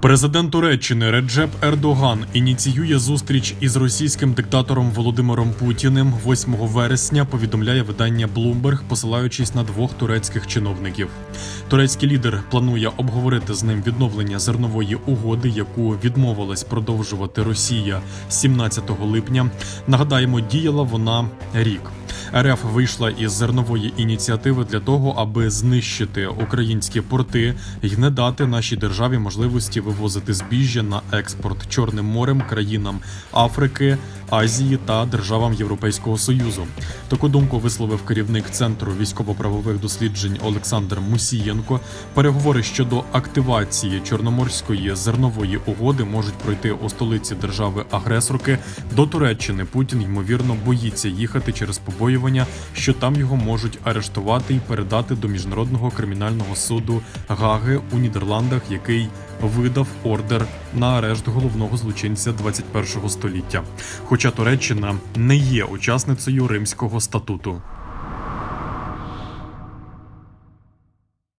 Президент Туреччини Реджеп Ердоган ініціює зустріч із російським диктатором Володимиром Путіним 8 вересня. Повідомляє видання Bloomberg, посилаючись на двох турецьких чиновників. Турецький лідер планує обговорити з ним відновлення зернової угоди, яку відмовилась продовжувати Росія 17 липня. Нагадаємо, діяла вона рік. РФ вийшла із зернової ініціативи для того, аби знищити українські порти і не дати нашій державі можливості вивозити збіжжя на експорт Чорним морем країнам Африки, Азії та державам Європейського союзу. Таку думку висловив керівник центру військово-правових досліджень Олександр Мусієнко. Переговори щодо активації чорноморської зернової угоди можуть пройти у столиці держави-агресорки. До Туреччини Путін ймовірно боїться їхати через побоювання, що там його можуть арештувати і передати до міжнародного кримінального суду Гаги у Нідерландах, який видав ордер на арешт головного злочинця 21 століття. Хоча Туреччина не є учасницею Римського статуту.